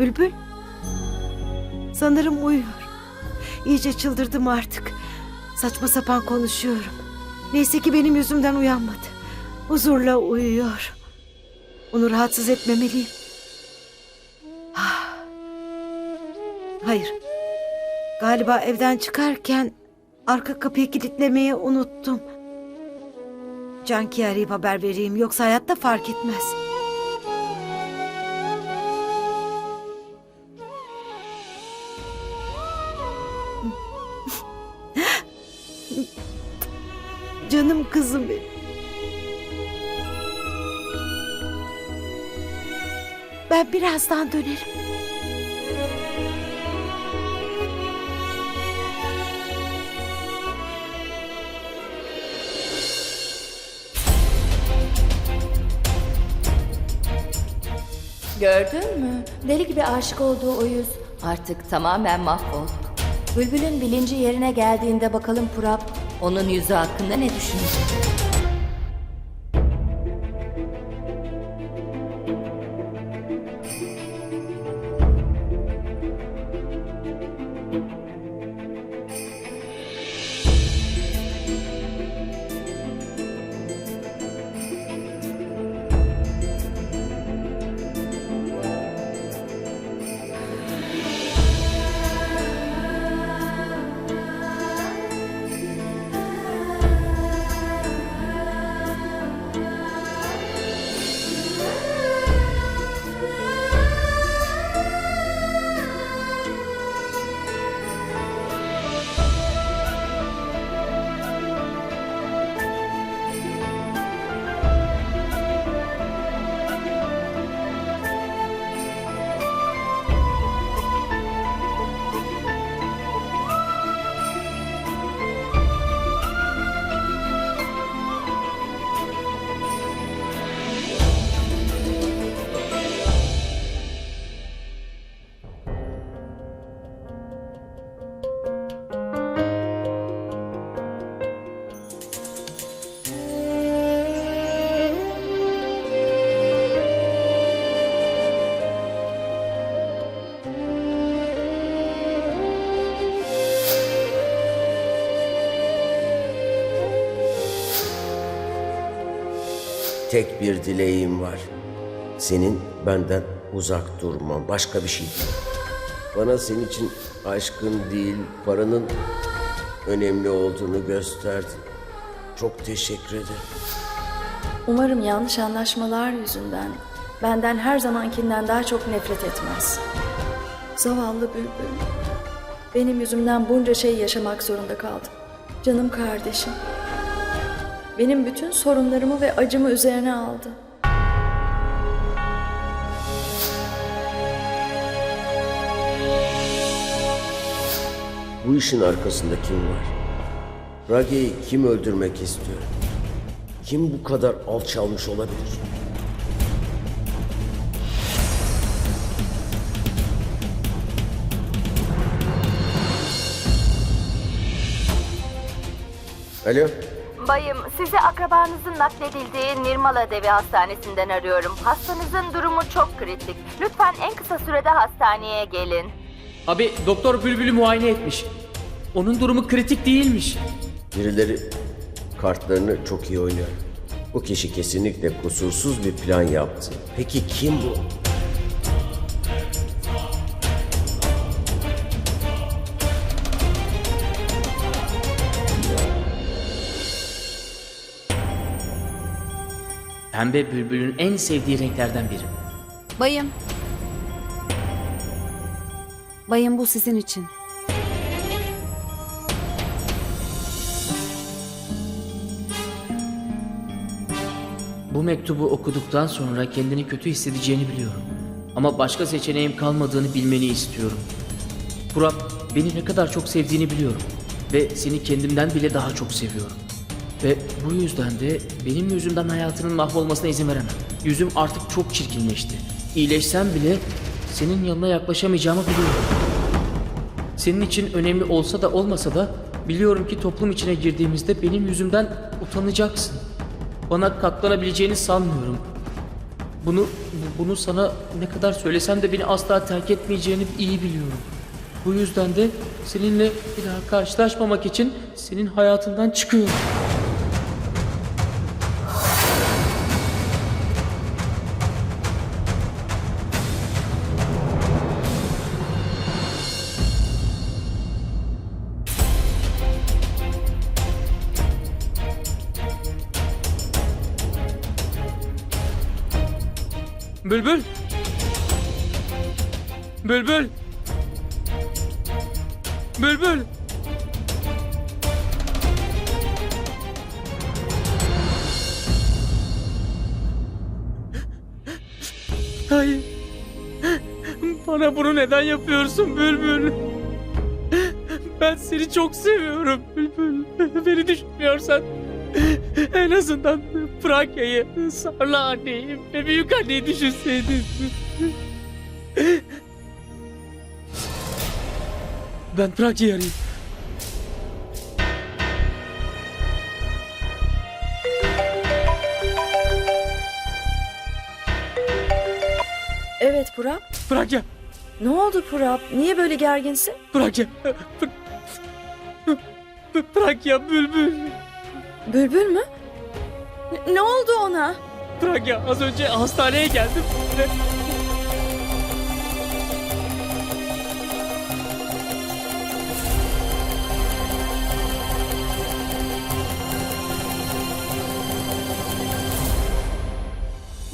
Bülbül. Sanırım uyuyor. İyice çıldırdım artık. Saçma sapan konuşuyorum. Neyse ki benim yüzümden uyanmadı. Huzurla uyuyor. Onu rahatsız etmemeliyim. Ah. Hayır. Galiba evden çıkarken arka kapıyı kilitlemeyi unuttum. Canki'ye arayıp haber vereyim yoksa hayatta fark etmez. Kızım benim. Ben birazdan dönerim. Gördün mü? Deli gibi aşık olduğu o yüz artık tamamen mahvolduk. Bülbül'ün bilinci yerine geldiğinde bakalım Purap onun yüzü hakkında ne düşünecek? Tek bir dileğim var. Senin benden uzak durman. Başka bir şey değil. Bana senin için aşkın değil, paranın önemli olduğunu gösterdin. Çok teşekkür ederim. Umarım yanlış anlaşmalar yüzünden benden her zamankinden daha çok nefret etmez. Zavallı bülbül. Benim yüzümden bunca şey yaşamak zorunda kaldım. Canım kardeşim. Benim bütün sorunlarımı ve acımı üzerine aldı. Bu işin arkasında kim var? Rage'yi kim öldürmek istiyor? Kim bu kadar alçalmış olabilir? Alo, Bayım, sizi akrabanızın nakledildiği Nirmala Devi Hastanesi'nden arıyorum. Hastanızın durumu çok kritik. Lütfen en kısa sürede hastaneye gelin. Abi doktor Bülbül'ü muayene etmiş. Onun durumu kritik değilmiş. birileri kartlarını çok iyi oynuyor. Bu kişi kesinlikle kusursuz bir plan yaptı. Peki kim bu? Pembe Bülbül'ün en sevdiği renklerden biri. Bayım. Bayım bu sizin için. Bu mektubu okuduktan sonra kendini kötü hissedeceğini biliyorum. Ama başka seçeneğim kalmadığını bilmeni istiyorum. Burak, beni ne kadar çok sevdiğini biliyorum. Ve seni kendimden bile daha çok seviyorum. Ve bu yüzden de benim yüzümden hayatının mahvolmasına izin veremem. Yüzüm artık çok çirkinleşti. İyileşsem bile senin yanına yaklaşamayacağımı biliyorum. Senin için önemli olsa da olmasa da biliyorum ki toplum içine girdiğimizde benim yüzümden utanacaksın. Bana katlanabileceğini sanmıyorum. Bunu bunu sana ne kadar söylesem de beni asla terk etmeyeceğini iyi biliyorum. Bu yüzden de seninle bir daha karşılaşmamak için senin hayatından çıkıyorum. Bülbül. Bülbül. Bülbül. Hayır. Bana bunu neden yapıyorsun Bülbül? Ben seni çok seviyorum Bülbül. Beni düşünmüyorsan en azından Prakya'yı, Sarla anneyi ve büyük anneyi düşünseydin. Ben Prakya'yı arayayım. Evet Purap. Prakya, Ne oldu Purap? Niye böyle gerginsin? Prakya. Prakya Bülbül. Bülbül mü? Ne- oldu ona? Prakya az önce hastaneye geldim. ve-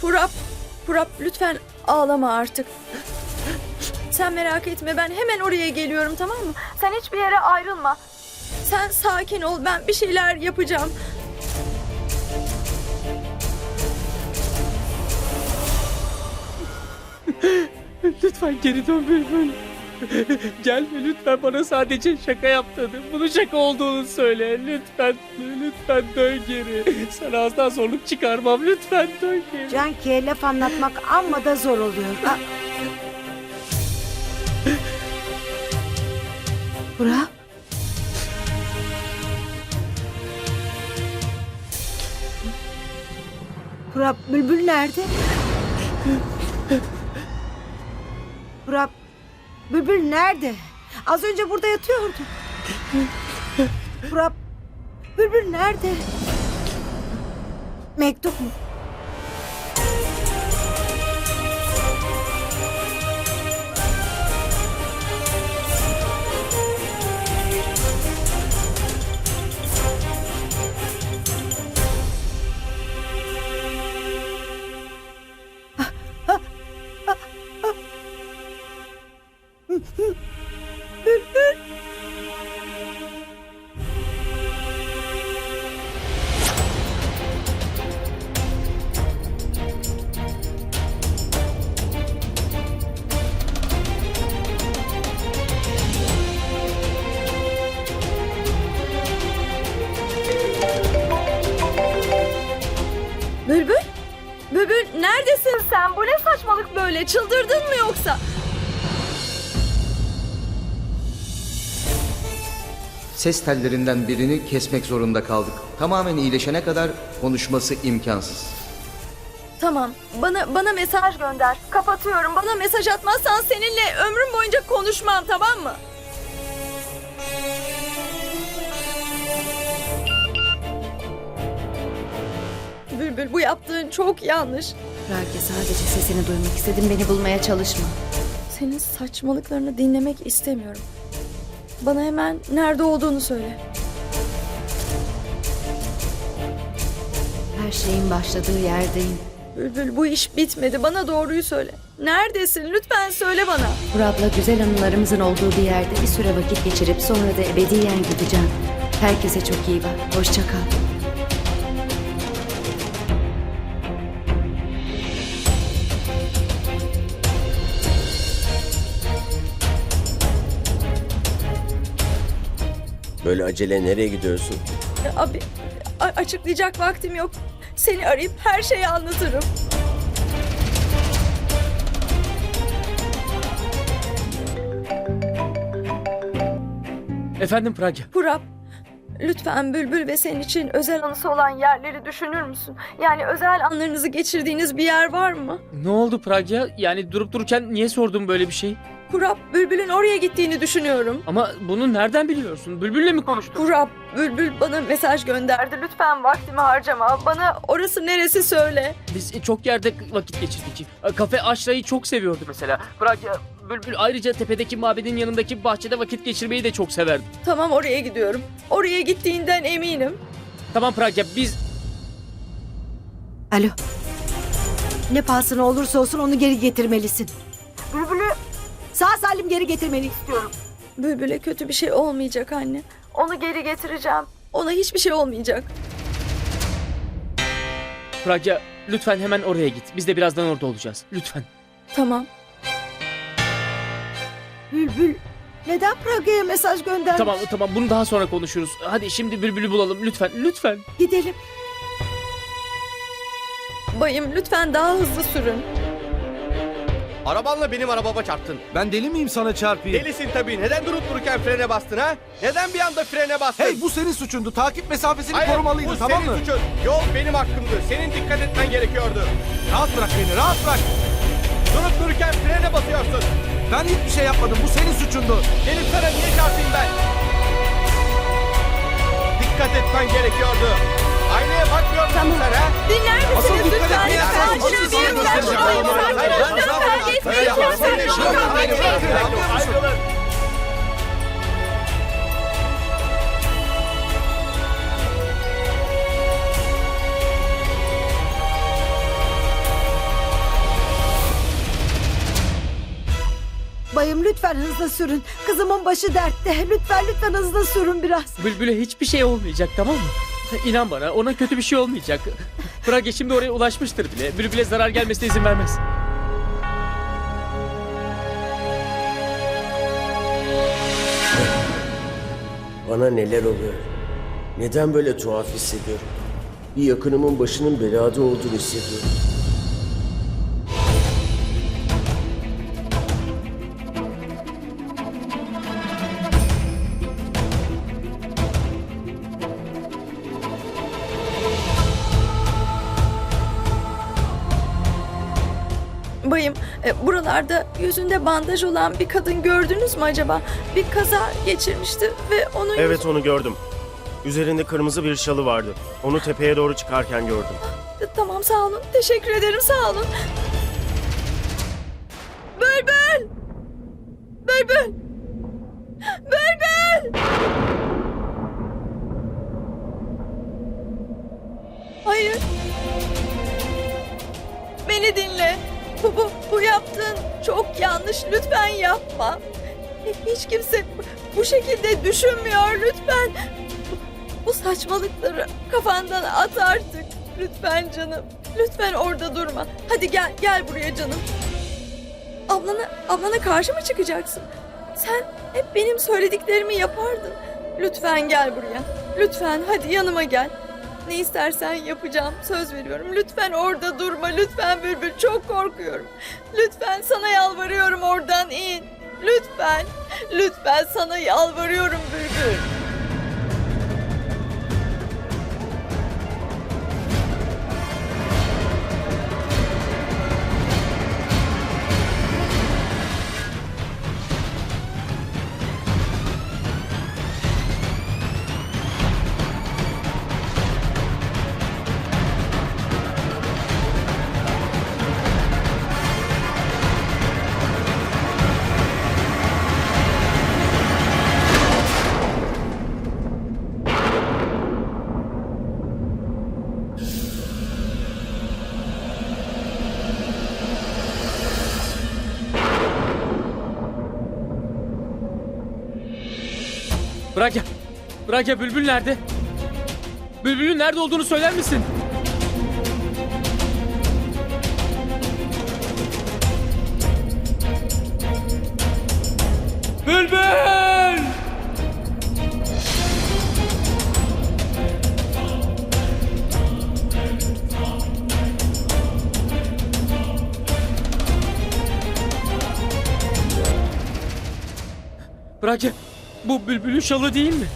Purap, Purap lütfen ağlama artık. Sen merak etme ben hemen oraya geliyorum tamam mı? Sen hiçbir yere ayrılma. Sen sakin ol ben bir şeyler yapacağım. Lütfen geri dön Bülbül. Gelme lütfen bana sadece şaka yaptığını, bunun şaka olduğunu söyle. Lütfen, lütfen dön geri. Sana asla zorluk çıkarmam. Lütfen dön geri. Canki'ye laf anlatmak amma da zor oluyor. Aa. Burak. Burak, Bülbül nerede? Burak, Bülbül nerede? Az önce burada yatıyordu. Burak, Bülbül nerede? Mektup mu? Bülbül? Bülbül neredesin sen? Bu ne saçmalık böyle? Çıldırdın mı yoksa? Ses tellerinden birini kesmek zorunda kaldık. Tamamen iyileşene kadar konuşması imkansız. Tamam. Bana bana mesaj gönder. Kapatıyorum. Bana mesaj atmazsan seninle ömrüm boyunca konuşmam tamam mı? Bülbül bu yaptığın çok yanlış. Pragya sadece sesini duymak istedim. Beni bulmaya çalışma. Senin saçmalıklarını dinlemek istemiyorum. Bana hemen nerede olduğunu söyle. Her şeyin başladığı yerdeyim. Bülbül bu iş bitmedi. Bana doğruyu söyle. Neredesin? Lütfen söyle bana. Kurap'la güzel anılarımızın olduğu bir yerde bir süre vakit geçirip sonra da ebediyen gideceğim. Herkese çok iyi bak. Hoşça kal. Böyle acele nereye gidiyorsun? Abi açıklayacak vaktim yok. Seni arayıp her şeyi anlatırım. Efendim Pragya. Purap, Lütfen Bülbül ve senin için özel anısı olan yerleri düşünür müsün? Yani özel anlarınızı geçirdiğiniz bir yer var mı? Ne oldu Pragya? Yani durup dururken niye sordun böyle bir şey? Kurap, Bülbül'ün oraya gittiğini düşünüyorum. Ama bunu nereden biliyorsun? Bülbül'le mi konuştun? Kurap, Bülbül bana mesaj gönderdi. Lütfen vaktimi harcama. Bana orası neresi söyle. Biz çok yerde vakit geçirdik. Kafe Aşra'yı çok seviyordu mesela. Pragya, Bülbül ayrıca tepedeki mabedin yanındaki bahçede vakit geçirmeyi de çok severdi. Tamam oraya gidiyorum. Oraya gittiğinden eminim. Tamam Pragya biz... Alo. Ne pahasına olursa olsun onu geri getirmelisin. Sağ salim geri getirmeni istiyorum. Bülbül'e kötü bir şey olmayacak anne. Onu geri getireceğim. Ona hiçbir şey olmayacak. Pragya lütfen hemen oraya git. Biz de birazdan orada olacağız. Lütfen. Tamam. Bülbül neden Praga'ya mesaj göndermiş? Tamam tamam bunu daha sonra konuşuruz. Hadi şimdi Bülbül'ü bulalım lütfen lütfen. Gidelim. Bayım lütfen daha hızlı sürün. Arabanla benim arabama çarptın. Ben deli miyim sana çarpayım? Delisin tabii. Neden durup dururken frene bastın ha? Neden bir anda frene bastın? Hey bu senin suçundu. Takip mesafesini Hayır, korumalıydın bu tamam senin mı? suçun. Yol benim hakkımdı. Senin dikkat etmen gerekiyordu. Rahat bırak beni rahat bırak. Durup dururken frene basıyorsun. Ben hiçbir şey yapmadım. Bu senin suçundu. Gelip sana niye çarpayım ben? Dikkat etmen gerekiyordu. Aynaya bakmıyor musun sen ha? Dinler Asıl misiniz dikkat lütfen? etmeyen Lütfen sen. Asıl sana göstereceğim. hayır, Şunu hayır, hayır, bırakın. hayır, hayır, hayır. Bayım lütfen hızlı sürün. Kızımın başı dertte. Lütfen lütfen hızlı sürün biraz. Bülbül'e hiçbir şey olmayacak tamam mı? İnan bana ona kötü bir şey olmayacak. Pragya şimdi oraya ulaşmıştır bile. Bülbül'e zarar gelmesine izin vermez. Bana neler oluyor? Neden böyle tuhaf hissediyorum? Bir yakınımın başının belada olduğunu hissediyorum. Yüzünde bandaj olan bir kadın gördünüz mü acaba? Bir kaza geçirmişti ve onun Evet onu gördüm. Üzerinde kırmızı bir şalı vardı. Onu tepeye doğru çıkarken gördüm. Tamam sağ olun. Teşekkür ederim sağ olun. Bülbül! Bülbül! Yapma. Hiç kimse bu- şekilde düşünmüyor. Lütfen. Bu saçmalıkları kafandan at artık. Lütfen canım. Lütfen orada durma. Hadi gel, gel buraya canım. Ablana, ablana karşı mı çıkacaksın? Sen hep benim söylediklerimi yapardın. Lütfen gel buraya. Lütfen hadi yanıma gel. Ne istersen yapacağım. Söz veriyorum. Lütfen orada durma. Lütfen Bülbül. Çok korkuyorum. Lütfen sana yalvarıyorum oradan in. Lütfen. Lütfen sana yalvarıyorum Bülbül. Pragya Bülbül nerede? Bülbül'ün nerede olduğunu söyler misin? Bülbül! Pragya, bu Bülbül'ün şalı değil mi?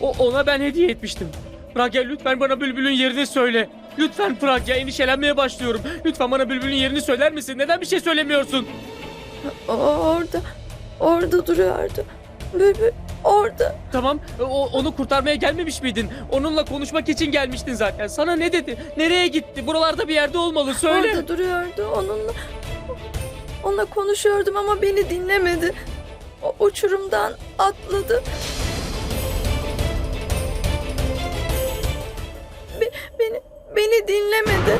O, ona ben hediye etmiştim. Pragya lütfen bana bülbülün yerini söyle. Lütfen Pragya endişelenmeye başlıyorum. Lütfen bana bülbülün yerini söyler misin? Neden bir şey söylemiyorsun? O orada, orada duruyordu. Bülbül orada. Tamam o, onu kurtarmaya gelmemiş miydin? Onunla konuşmak için gelmiştin zaten. Sana ne dedi? Nereye gitti? Buralarda bir yerde olmalı. Söyle. Orada duruyordu onunla. Onunla konuşuyordum ama beni dinlemedi. O uçurumdan atladı. Beni dinlemedi.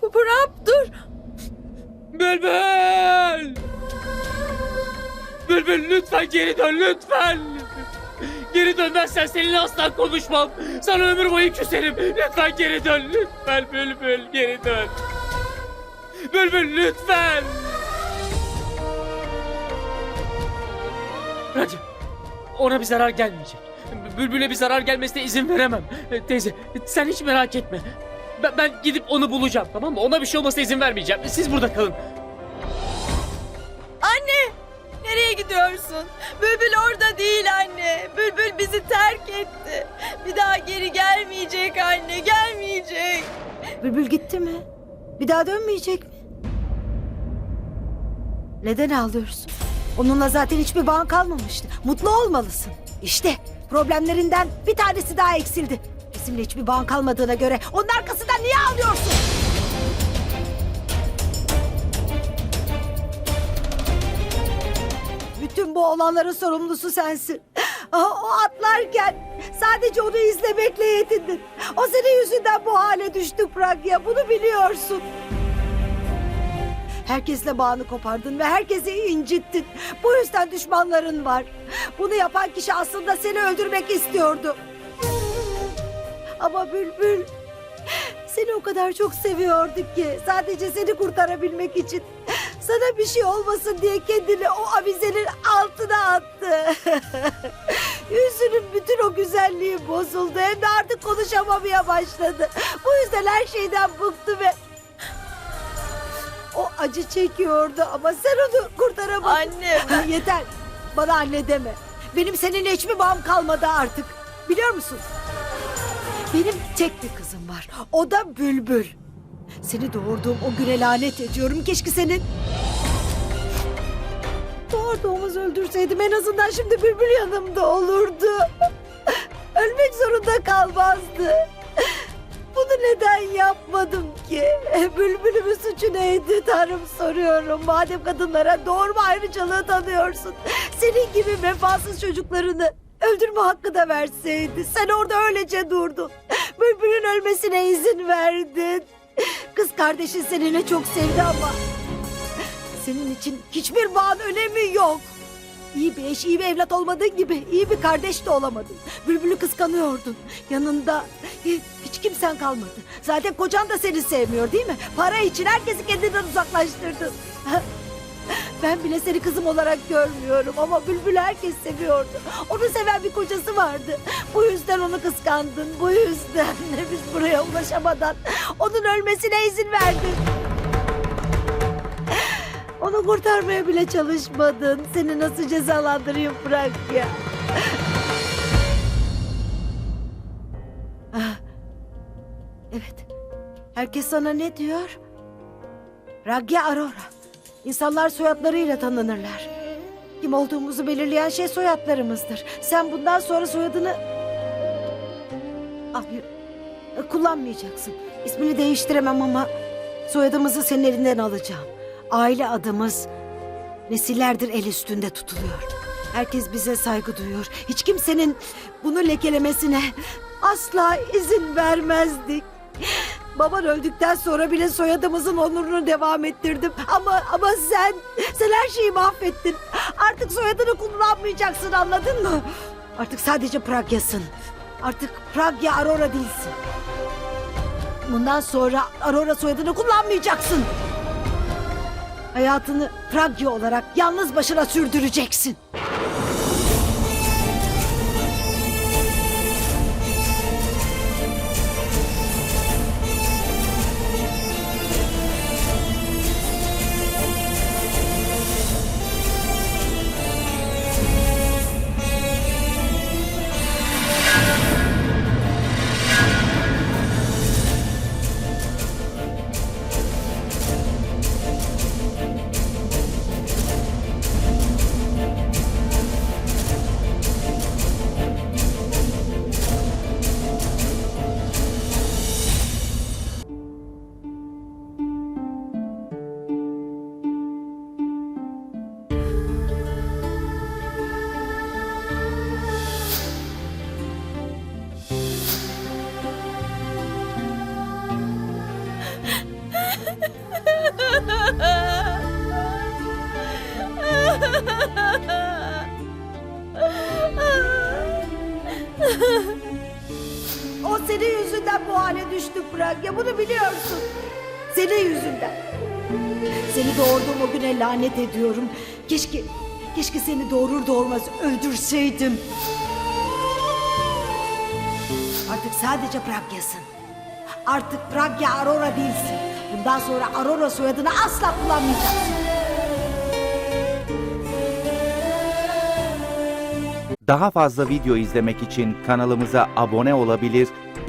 Prap dur. Bülbül! Bülbül lütfen geri dön lütfen. Geri dönmezsen seninle asla konuşmam. Sana ömür boyu küserim. Lütfen geri dön. Lütfen Bülbül geri dön. Bülbül lütfen. Raci, ona bir zarar gelmeyecek. Bülbül'e bir zarar gelmesine izin veremem. E, Teyze, sen hiç merak etme. Ben, ben gidip onu bulacağım tamam mı? Ona bir şey olmasına izin vermeyeceğim. Siz burada kalın. Anne! Nereye gidiyorsun? Bülbül orada değil anne. Bülbül bizi terk etti. Bir daha geri gelmeyecek anne, gelmeyecek. Bülbül gitti mi? Bir daha dönmeyecek mi? Neden ağlıyorsun? Onunla zaten hiçbir bağın kalmamıştı. Mutlu olmalısın. İşte problemlerinden bir tanesi daha eksildi. Bizimle hiçbir bağın kalmadığına göre onun arkasından niye ağlıyorsun? Bütün bu olanların sorumlusu sensin. Ah, O atlarken sadece onu izlemekle yetindin. O senin yüzünden bu hale düştü Pragya. Bunu biliyorsun. Herkesle bağını kopardın ve herkesi incittin. Bu yüzden düşmanların var. Bunu yapan kişi aslında seni öldürmek istiyordu. Ama Bülbül seni o kadar çok seviyordu ki sadece seni kurtarabilmek için sana bir şey olmasın diye kendini o avizenin altına attı. Yüzünün bütün o güzelliği bozuldu hem de artık konuşamamaya başladı. Bu yüzden her şeyden bıktı ve acı çekiyordu ama sen onu kurtaramadın. Anne. Yeter. Bana anne deme. Benim seninle hiçbir bağım kalmadı artık. Biliyor musun? Benim tek bir kızım var. O da Bülbül. Seni doğurduğum o güne lanet ediyorum. Keşke senin... Doğurduğumuz öldürseydim en azından şimdi Bülbül yanımda olurdu. Ölmek zorunda kalmazdı. Bunu neden yapmadım ki? Bülbülümün suçu neydi Tanrım soruyorum. Madem kadınlara doğurma ayrıcalığı tanıyorsun. Senin gibi vefasız çocuklarını öldürme hakkı da verseydi. Sen orada öylece durdun. Bülbülün ölmesine izin verdin. Kız kardeşin seninle çok sevdi ama... Senin için hiçbir bağın önemi yok. İyi bir eş, iyi bir evlat olmadığın gibi iyi bir kardeş de olamadın. Bülbül'ü kıskanıyordun. Yanında hiç kimsen kalmadı. Zaten kocan da seni sevmiyor değil mi? Para için herkesi kendinden uzaklaştırdın. Ben bile seni kızım olarak görmüyorum ama Bülbül herkes seviyordu. Onu seven bir kocası vardı. Bu yüzden onu kıskandın. Bu yüzden biz buraya ulaşamadan onun ölmesine izin verdin. Onu kurtarmaya bile çalışmadın. Seni nasıl cezalandırayım bırak ya. Ah, Evet. Herkes sana ne diyor? Ragya Arora. İnsanlar soyadlarıyla tanınırlar. Kim olduğumuzu belirleyen şey soyadlarımızdır. Sen bundan sonra soyadını... Abi, kullanmayacaksın. İsmini değiştiremem ama soyadımızı senin elinden alacağım. Aile adımız nesillerdir el üstünde tutuluyor. Herkes bize saygı duyuyor. Hiç kimsenin bunu lekelemesine asla izin vermezdik. Baban öldükten sonra bile soyadımızın onurunu devam ettirdim. Ama ama sen, sen her şeyi mahvettin. Artık soyadını kullanmayacaksın anladın mı? Artık sadece Pragya'sın. Artık Pragya Aurora değilsin. Bundan sonra Aurora soyadını kullanmayacaksın. Hayatını Pragya olarak yalnız başına sürdüreceksin. Senin yüzünden bu hale düştü Pragya. Bunu biliyorsun. Senin yüzünden. Seni doğurduğum o güne lanet ediyorum. Keşke, keşke seni doğurur doğurmaz öldürseydim. Artık sadece Pragya'sın. Artık Pragya Aurora değilsin. Bundan sonra Aurora soyadını asla kullanmayacaksın. Daha fazla video izlemek için kanalımıza abone olabilir,